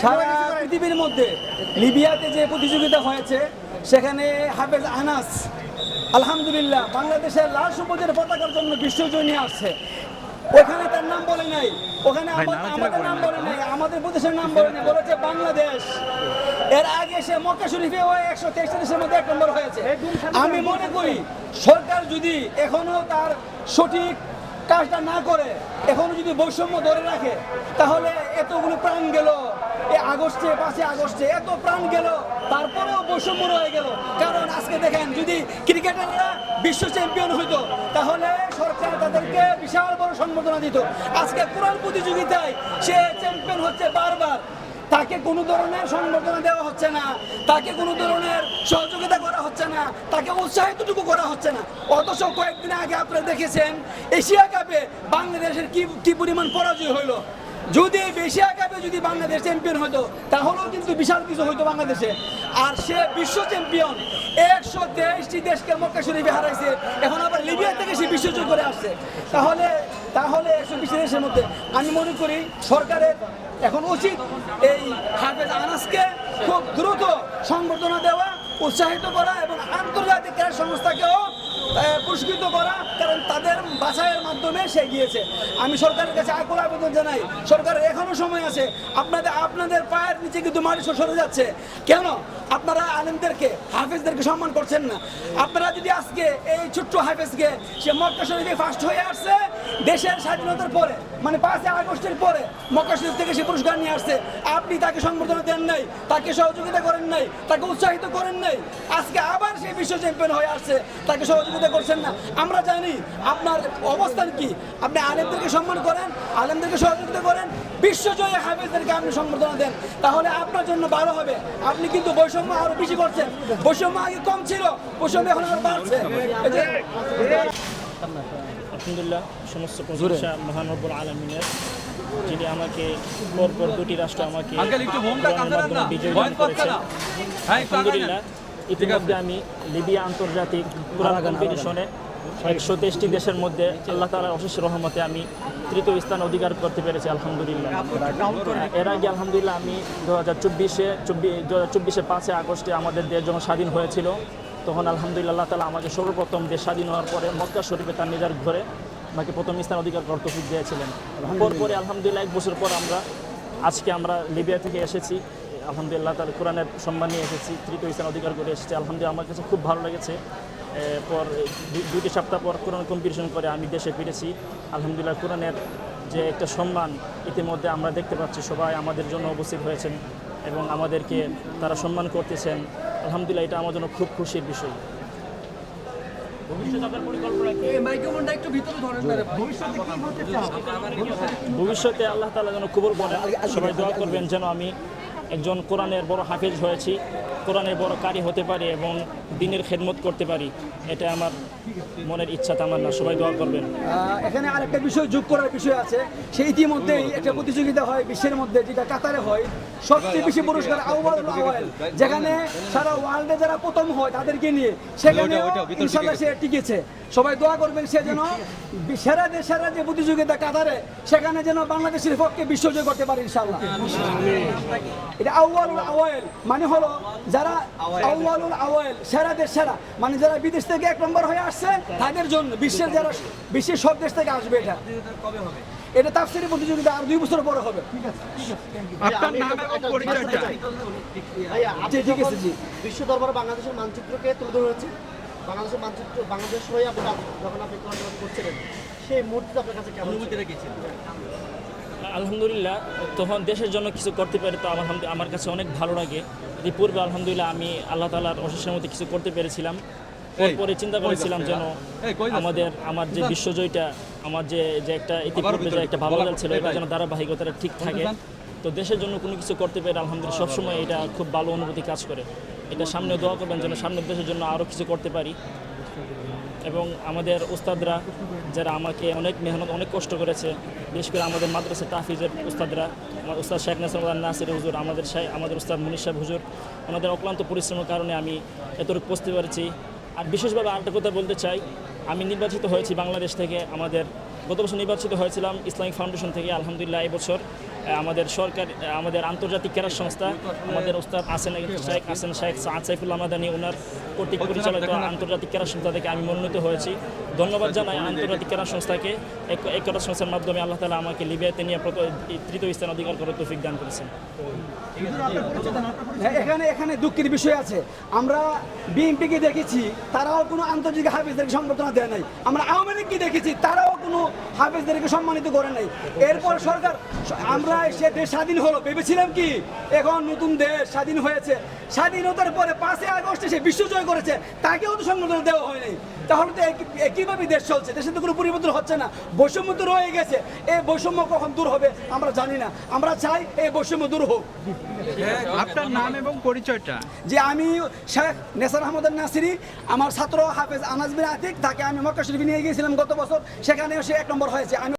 সারা পৃথিবীর মধ্যে লিবিয়াতে যে প্রতিযোগিতা হয়েছে সেখানে হাফেজ আনাস আলহামদুলিল্লাহ বাংলাদেশের লাল সবুজের পতাকার জন্য বিশ্বজয় নিয়ে আসছে। ওখানে তার নাম বলে নাই। ওখানে আমা- আমাদের নাম বলে নাই। আমাদের প্রদেশের নাম বলে নাই। বলেছে বাংলাদেশ। এর আগে সে মক্কা শরীফে ওই একশো তেইশটা দেশের মধ্যে এক নম্বর হয়েছে। আমি মনে করি সরকার যদি এখনও তার সঠিক কাজটা না করে, এখনও যদি বৈষম্য ধরে রাখে, তাহলে এতগুলো প্রাণ গেল। এই আগস্টে পাঁচে আগস্টে এত প্রাণ গেল, তারপরেও বৈষম্য রয়ে গেল। কারণ আজকে দেখেন, যদি ক্রিকেটাররা বিশ্ব চ্যাম্পিয়ন হইতো, তাহলে সরকার তাদেরকে বিশাল বড় সম্বোধনা দিত। আজকে কোরআন প্রতিযোগিতায় সে চ্যাম্পিয়ন হচ্ছে বারবার। তাকে কোনো ধরনের সংবর্ধনা দেওয়া হচ্ছে না। তাকে কোনো ধরনের সহযোগিতা করা হচ্ছে না। তাকে উৎসাহিতটুকু করা হচ্ছে না। অথচ কয়েকদিন আগে আপনারা দেখেছেন, এশিয়া কাপে বাংলাদেশের কি কি পরিমাণ পরাজয় হইল। যদি এশিয়া কাপে যদি বাংলাদেশ চ্যাম্পিয়ন হতো তাহলেও কিন্তু বিশাল কিছু হইতো বাংলাদেশে। আর সে বিশ্ব চ্যাম্পিয়ন একশো তেইশটি দেশকে মক্কা শরীফে হারাইছে। এখন আবার লিবিয়া থেকে সে বিশ্বজয় করে আসছে। তাহলে তাহলে একশো বিশ দেশের মধ্যে আমি মনে করি সরকারের এখন উচিত এই হাফেজ আনাসকে খুব দ্রুত সংবর্ধনা দেওয়া, উৎসাহিত করা এবং আন্তর্জাতিক ক্রীড়া সংস্থাকেও পুরস্কৃত করা, কারণ তাদের বাছাইয়ের মাধ্যমে সে গিয়েছে। আমি সরকারের কাছে আকুল আবেদন জানাই সরকারের এখনও সময় আছে, আপনাদের আপনাদের পায়ের নিচে কিন্তু মাটি সরে যাচ্ছে। কেন? আপনারা আলেমদেরকে, হাফেজদেরকে সম্মান করছেন না। আপনারা যদি আজকে এই ছোট্ট হাফেজকে, সে মক্কা শরীফে ফার্স্ট হয়ে আসছে দেশের স্বাধীনতার পরে মানে পাঁচই আগস্টের পরে মক্কা শরীফ থেকে সে পুরস্কার নিয়ে আসছে। আপনি তাকে সংবর্ধনা দেন নাই, তাকে সহযোগিতা করেন নাই, তাকে উৎসাহিত করেন নাই। আজকে আবার সে বিশ্ব চ্যাম্পিয়ন হয়ে আসছে, তাকে সহযোগিতা করছেন না। আমরা জানি আপনার অবস্থান কি। আপনি আলেমদেরকে সম্মান করেন, আলেমদেরকে সহযোগিতা করেন, বিশ্বজয়ী হাফেজদেরকে আপনি সংবর্ধনা দেন। তাহলে আপনার জন্য ভালো হবে। আপনি কিন্তু বৈষম্য আরও বেশি করছেন। বৈষম্য আগে কম ছিল, বৈষম্য এখন আরও বাড়ছে। আলহামদুলিল্লাহ সমস্ত প্রশংসা মহানব্বুল আলমিনের যিনি আমাকে পরপর দুটি রাষ্ট্র আমাকে মাধ্যমে বিজয় করছে হ্যাঁ আলহামদুলিল্লাহ ইতিমধ্যে আমি লিবিয়া আন্তর্জাতিক কোরআন কম্পিটিশনে একশো তেইশটি দেশের মধ্যে আল্লাহ তালার অশেষ রহমতে আমি তৃতীয় স্থান অধিকার করতে পেরেছি আলহামদুলিল্লাহ। এর আগে আলহামদুলিল্লাহ আমি দু হাজার চব্বিশে চব্বিশ দু হাজার চব্বিশে পাঁচে আগস্টে আমাদের দেশ যখন স্বাধীন হয়েছিল তখন আলহামদুলিল্লাহ তালা আমাকে সর্বপ্রথম দেশ স্বাধীন হওয়ার পরে মক্কা শরীফে তার নিজের ঘরে আমাকে প্রথম স্থান অধিকার করার তৌফিক দিয়েছিলেন। পরে আলহামদুলিল্লাহ এক বছর পর আমরা আজকে আমরা লিবিয়া থেকে এসেছি। আলহামদুলিল্লাহ তার কোরআনের সম্মান নিয়ে এসেছি তৃতীয় স্থান অধিকার করে এসেছি। আলহামদুলিল্লাহ আমার কাছে খুব ভালো লেগেছে। পর দুটি সপ্তাহ পর কোরআন কম্পিটিশন করে আমি দেশে ফিরেছি। আলহামদুলিল্লাহ কোরআনের যে একটা সম্মান ইতিমধ্যে আমরা দেখতে পাচ্ছি সবাই আমাদের জন্য উপস্থিত হয়েছেন এবং আমাদেরকে তারা সম্মান করতেছেন। আলহামদুলিল্লাহ এটা আমার জন্য খুব খুশির বিষয়। ভবিষ্যতে আপনার পরিকল্পনা কি? ভবিষ্যতে আল্লাহ তালা যেন কবুল করেন সবাই দোয়া করবেন যেন আমি একজন কোরআনের বড় হাফেজ হয়েছি কোরআনের বড় কারি হতে পারি এবং দিনের খেদমত করতে পারি এটা আমার মনের ইচ্ছা তামান্না সবাই দোয়া করবেন। এখানে আরেকটা বিষয় যোগ করার বিষয় আছে। সে ইতিমধ্যেই একটা প্রতিযোগিতা হয় বিশ্বের মধ্যে যেটা কাতারে হয়। সবচেয়ে বেশি পুরস্কার আওয়াল যেখানে সারা ওয়ার্ল্ডে যারা প্রথম হয় তাদেরকে নিয়ে সেখানে ইনশাল্লাহ সে টিকেছে। সবাই দোয়া করবেন সে যেন সেরা দেশ সেরা যে প্রতিযোগিতা কাতারে সেখানে যেন বাংলাদেশের পক্ষে বিশ্বজয় করতে পারে ইনশাল্লাহ এটা আউয়ালুল আওয়াল মানে হলো যারা আউয়ালুল আওয়াল সেরা দেশ সেরা। মানে যারা বিদেশ থেকে এক নম্বর হয়ে আসছে তাদের জন্য বিশ্বের যারা বিশ্বের সব দেশ থেকে আসবে এটা। এটা তাফসিরি প্রতিযোগিতা আর দুই বছর পরে হবে। আপনার নাম এবং পরিচয়টা জি, ঠিক আছে, জি। বিশ্ব দরবারে বাংলাদেশের মানচিত্রকে তুলে ধরে হচ্ছে বাংলাদেশের মানচিত্র বাংলাদেশ হয়ে আপনি যখন আপনি করছিলেন সেই মুহূর্তে আপনার কাছে কেমন অনুভূতিটা কি ছিল? আলহামদুলিল্লাহ তখন দেশের জন্য কিছু করতে পারি তো আমার আমার কাছে অনেক ভালো লাগে। এই পূর্বে আলহামদুলিল্লাহ আমি আল্লাহ তালার অশেষের মধ্যে কিছু করতে পেরেছিলাম। পরে চিন্তা করেছিলাম যেন? আমাদের আমার যে বিশ্বজয়টা আমার যে যে একটা ইতিপূর্বে যে একটা ভালো ছিল এটা যেন ধারাবাহিকতাটা ঠিক থাকে। তো দেশের জন্য কোনো কিছু করতে পেরে আলহামদুলিল্লাহ সবসময় এটা খুব ভালো অনুভূতি কাজ করে। এটা সামনে দোয়া করবেন যেন সামনের দেশের জন্য আরও কিছু করতে পারি। এবং আমাদের উস্তাদরা যারা আমাকে অনেক মেহনত, অনেক কষ্ট করেছে, বিশেষ করে আমাদের মাদ্রাসা তাফিজের উস্তাদরা, আমার উস্তাদ শেখ নাসরুল্লাহ নাসির হুজুর, আমাদের আমাদের উস্তাদ মুনিশ সাহেব হুজুর, ওনাদের অক্লান্ত পরিশ্রমের কারণে আমি এতটুকু পৌঁছতে পেরেছি আর বিশেষভাবে আরেকটা কথা বলতে চাই, আমি নির্বাচিত হয়েছি বাংলাদেশ থেকে, আমাদের গত বছর নির্বাচিত হয়েছিলাম ইসলামিক ফাউন্ডেশন থেকে, আলহামদুলিল্লাহ এবছর আমাদের সরকার আমাদের আন্তর্জাতিক ক্রীড়া সংস্থা আমাদের ওস্তাদ আসেন শেখ আসেন শেখ সাদ সাইফুল্লাহ মাদানী ওনার কর্তৃক পরিচালিত আন্তর্জাতিক ক্রীড়া সংস্থা থেকে আমি মনোনীত হয়েছি। ধন্যবাদ জানাই আন্তর্জাতিক ক্রীড়া সংস্থাকে। এক ক্রীড়া সংস্থার মাধ্যমে আল্লাহ তালা আমাকে লিবিয়াতে নিয়ে তৃতীয় স্থান অধিকার করার তৌফিক দান করেছেন। হ্যাঁ, এখানে এখানে দুঃখের বিষয় আছে। আমরা বিএনপিকে দেখেছি তারাও কোনো আন্তর্জাতিক হাফেজদেরকে সম্বর্ধনা দেয় নাই। আমরা আওয়ামী লীগকে দেখেছি তারাও কোনো হাফেজদেরকে সম্মানিত করে নাই। এরপর সরকার আমরা সে দেশ স্বাধীন হলো। ভেবেছিলাম কি এখন নতুন দেশ স্বাধীন হয়েছে। স্বাধীনতার পরে পাঁচই আগস্টে সে বিশ্বজয় করেছে তাকেও তো সম্বোধনা দেওয়া হয়নি। তাহলে তো একইভাবে দেশ চলছে? দেশে তো কোনো পরিবর্তন হচ্ছে না। বৈষম্য তো রয়ে গেছে। এই বৈষম্য কখন দূর হবে আমরা জানি না। আমরা চাই এই বৈষম্য দূর হোক। আপনার নাম এবং পরিচয়টা? যে আমি শেখ নেসার আহমদ নাসিরি আমার ছাত্র হাফেজ আনাজ বিন আতিক তাকে আমি মক্কা শরীফে নিয়ে গিয়েছিলাম গত বছর। সেখানেও সে এক নম্বর হয়েছে। আমি